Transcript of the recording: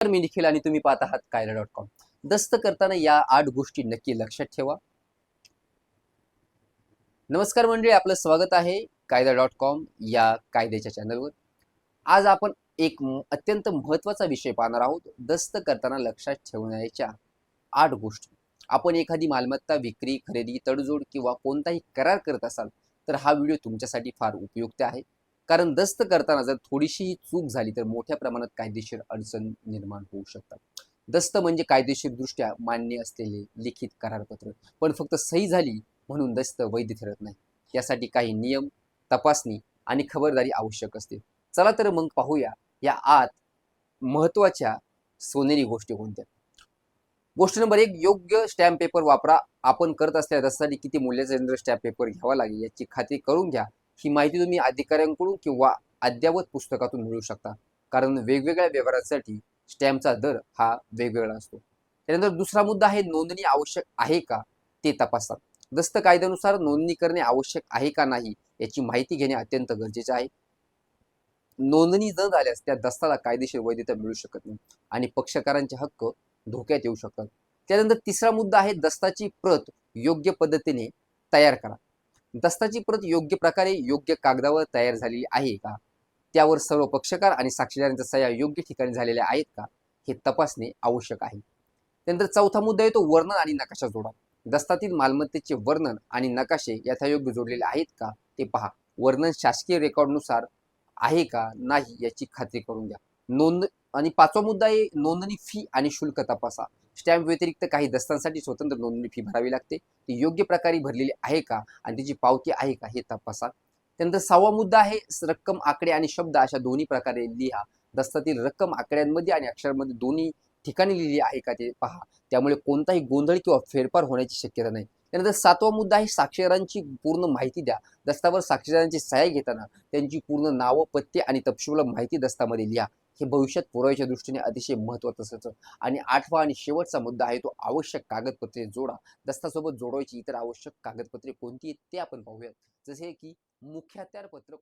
तर मी निखिल आणि तुम्ही पाहत आहात कायदा डॉट कॉम. दस्त करताना या आठ गोष्टी नक्की लक्षात ठेवा. नमस्कार मंडळी आपलं स्वागत आहे कायदा डॉट कॉम या कायद्याच्या चॅनलवर. आज आपण एक अत्यंत महत्त्वाचा विषय पाहणार आहोत दस्त करताना लक्षात ठेवण्याच्या आठ गोष्टी. आपण एखादी मालमत्ता विक्री खरेदी तडजोड किंवा कोणताही करार करत असाल तर हा व्हिडिओ तुमच्यासाठी फार उपयुक्त आहे. कारण दस्त करताना जर थोडीशीही चूक झाली तर मोठ्या प्रमाणात कायदेशीर अडचण निर्माण होऊ शकतात. दस्त म्हणजे कायदेशीरदृष्ट्या मान्य असलेले लिखित करारपत्र. पण फक्त सही झाली म्हणून दस्त वैध ठरत नाही. यासाठी काही नियम तपासणी आणि खबरदारी आवश्यक असते. चला तर मग पाहूया या आत महत्त्वाच्या सोनेरी गोष्टी कोणत्या? गोष्ट नंबर एक योग्य स्टॅम्प पेपर वापरा. आपण करत असलेल्या दस्तासाठी किती मूल्याचा स्टॅम्प पेपर घ्यावा लागेल याची खात्री करून घ्या. ही माहिती तुम्ही अधिकाऱ्यांकडून किंवा अद्यावत पुस्तकातून मिळू शकता. कारण वेगवेगळ्या व्यवहारांसाठी स्टॅम्पचा दर हा वेगवेगळा असतो. त्यानंतर दुसरा मुद्दा आहे नोंदणी आवश्यक आहे का? ते तपासतात. दस्त कायद्यानुसार नोंदणी करणे आवश्यक आहे का नाही याची माहिती घेणे अत्यंत गरजेचे आहे. नोंदणी न झाल्यास त्या दस्ताला कायदेशीर वैधता मिळू शकत नाही आणि पक्षकारांचे हक्क धोक्यात येऊ शकतात. त्यानंतर तिसरा मुद्दा आहे दस्ताची प्रत योग्य पद्धतीने तयार करा. दस्ताची प्रत योग्य प्रकारे योग्य कागदावर तयार झालेली आहे का? त्यावर सर्व पक्षकार आणि साक्षीदारांच्या सह्या योग्य ठिकाणी झालेल्या आहेत का? हे तपासणे आवश्यक आहे. त्यानंतर चौथा मुद्दा येतो वर्णन आणि नकाशा जोडा. दस्तातील मालमत्तेचे वर्णन आणि नकाशे यथायोग्य जोडलेले आहेत का? ते पहा. वर्णन शासकीय रेकॉर्डनुसार आहे का? नाही याची खात्री करून घ्या. नोंद आणि पाचवा मुद्दा आहे नोंदणी फी आणि शुल्क तपासा. स्टॅम्प व्यतिरिक्त काही दस्तांसाठी स्वतंत्र नोंदणी फी भरावी लागते. ती योग्य प्रकारे भरलेली आहे का? आणि त्याची पावती आहे का? हे तपासा. त्यानंतर सहावा मुद्दा आहे रक्कम आकडे आणि शब्द अशा दोन्ही प्रकारे लिहा. दस्तातील रक्कम आकड्यांमध्ये आणि अक्षरांमध्ये दोन्ही ठिकाणी लिहिली आहे का ते पहा. त्यामुळे कोणताही गोंधळ किंवा फेरफार होण्याची शक्यता नाही. त्यानंतर सातवा मुद्दा आहे साक्षीदारांची पूर्ण माहिती द्या. दस्तावर साक्षीदारांची सह्या घेताना त्यांची पूर्ण नावं पत्ते आणि तपशील माहिती दस्तामध्ये लिहा. हे भविष्यात पुराव्याच्या दृष्टीने अतिशय महत्त्वाचं असतं आणि आठवा आणि शेवटचा मुद्दा आहे तो आवश्यक कागदपत्रे जोडा. दस्तासोबत जोडवायची इतर आवश्यक कागदपत्रे कोणती आहेत ते आपण पाहूयात. जसे की मुख्यात्यार पत्र